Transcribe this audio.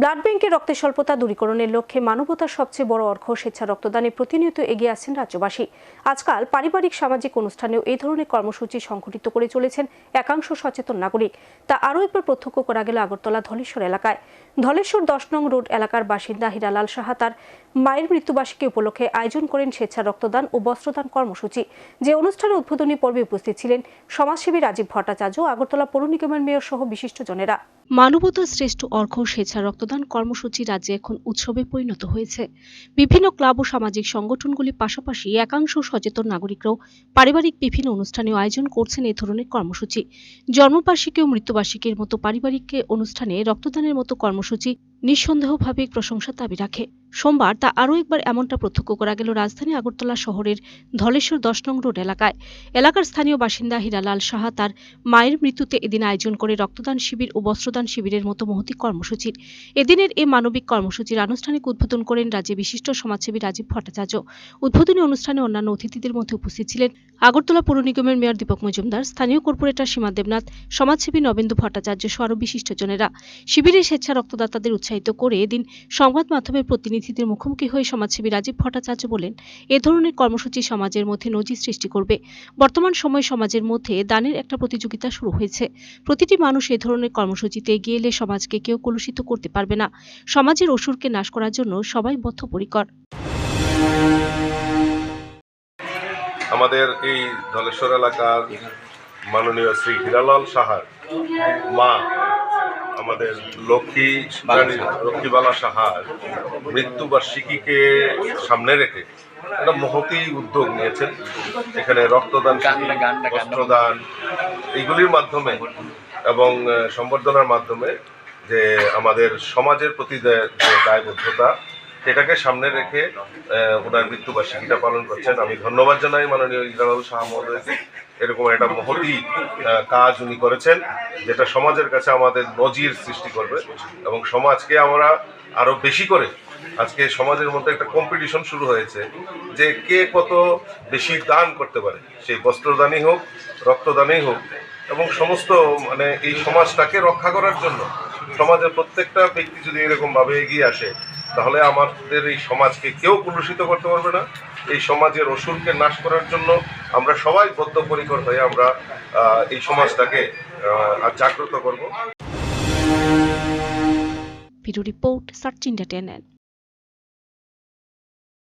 Blood ব্যাংকে রক্তের স্বল্পতা দূরীকরণের লক্ষ্যে মানবতার সবচেয়ে বড় অর্ঘ স্বেচ্ছা রক্তদানে প্রতিনিয়ত এগিয়ে আসছেন রাজ্যবাসী। আজকাল পারিবারিক, সামাজিক অনুষ্ঠানেও এই ধরনের কর্মসূচি সংঘটিত করে চলেছেন একাংশ সচেতন নাগরিক। তা আরও একবার প্রত্যক্ষ করা গেল আগরতলা ধলেশ্বর এলাকায়। ধলেশ্বর দশ নং রোড এলাকার বাসিন্দা হীরালাল সাহা তার মায়ের মৃত্যুবার্ষিকী উপলক্ষে আয়োজন করেন স্বেচ্ছা রক্তদান ও বস্ত্রদান কর্মসূচি। যে অনুষ্ঠানে উদ্বোধনী পর্বে উপস্থিত ছিলেন সমাজসেবী রাজীব ভট্টাচার্য আগরতলা পৌর নিগমের মেয়র সহ বিশিষ্টজনেরা। মানবতার শ্রেষ্ঠ অর্ঘ স্বেচ্ছা রক্তদান কর্মসূচি রাজ্যে এখন উৎসবে পরিণত হয়েছে। বিভিন্ন ক্লাব ও সামাজিক সংগঠনগুলির পাশাপাশি একাংশ সচেতন নাগরিকরাও পারিবারিক বিভিন্ন অনুষ্ঠানে আয়োজন করছেন এ ধরনের কর্মসূচি। জন্মবার্ষিকী ও মৃত্যুবার্ষিকীর মতো পারিবারিক অনুষ্ঠানে রক্তদানের মতো কর্মসূচি নিঃসন্দেহভাবে প্রশংসার দাবি রাখে। সোমবার তা আরও একবার এমনটা প্রত্যক্ষ করা গেল রাজধানী আগরতলা শহরের ধলেশ্বর দশ নং রোড এলাকায়। এলাকার স্থানীয় বাসিন্দা হীরালাল সাহা তার মায়ের মৃত্যুতে এদিন আয়োজন করে রক্তদান শিবির ও বস্ত্রদান শিবিরের মতো মহতি কর্মসূচির। এদিনের এই মানবিক কর্মসূচির আনুষ্ঠানিক উদ্বোধন করেন রাজ্যে বিশিষ্ট সমাজসেবী রাজীব ভট্টাচার্য। উদ্বোধনী অনুষ্ঠানে অন্যান্য অতিথিদের মধ্যে উপস্থিত ছিলেন আগরতলা পৌর নিগমের মেয়র দীপক মজুমদার, স্থানীয় কর্পোরেটর সীমা দেবনাথ, সমাজসেবী নবেন্দু ভট্টাচার্য সহ আরও বিশিষ্টজনেরা। শিবিরে স্বেচ্ছা রক্তদাতাদের উৎসাহিত করে এদিন সংবাদ মাধ্যমের প্রতিনিধিদের মুখোমুখি হয়ে সমাজসেবী রাজীব ভট্টাচার্য বলেন, এ ধরনের কর্মসূচি সমাজের মধ্যে নজির সৃষ্টি করবে। বর্তমান সময়ে সমাজের মধ্যে দানের একটা প্রতিযোগিতা শুরু হয়েছে। প্রতিটি মানুষ এ ধরনের কর্মসূচিতে এগিয়ে এলে সমাজকে কেউ কলুষিত করতে পারবে না। সমাজের অসুরকে নাশ করার জন্য সবাই বদ্ধপরিকর। আমাদের এই ধলেশ্বর এলাকার মাননীয় শ্রী হীরালাল সাহার মা আমাদের লক্ষ্মী লক্ষ্মীবালা সাহার মৃত্যুবার্ষিকীকে সামনে রেখে একটা মহতি উদ্যোগ নিয়েছেন। এখানে রক্তদান বস্ত্রদান এইগুলির মাধ্যমে এবং সম্বর্ধনার মাধ্যমে যে আমাদের সমাজের প্রতি যে দায়বদ্ধতা সেটাকে সামনে রেখে ওনার মৃত্যুবার্ষিকীটা পালন করছেন। আমি ধন্যবাদ জানাই মাননীয় ইকরামুল শাহ মহোদয়কে। এরকম একটা মহতি কাজ উনি করেছেন, যেটা সমাজের কাছে আমাদের নজির সৃষ্টি করবে এবং সমাজকে আমরা আরও বেশি করে আজকে সমাজের মধ্যে একটা কম্পিটিশন শুরু হয়েছে যে কে কত বেশি দান করতে পারে। সেই বস্ত্রদানই হোক, রক্তদানই হোক এবং সমস্ত মানে এই সমাজটাকে রক্ষা করার জন্য সমাজের প্রত্যেকটা ব্যক্তি যদি এরকমভাবে এগিয়ে আসে তাহলে আমাদের এই সমাজকে কেউ কলুষিত করতে পারবে না। এই সমাজের অসুরকে নাশ করার জন্য আমরা সবাই বদ্ধপরিকর হয়ে আমরা এই সমাজটাকে জাগ্রত করব। Report search India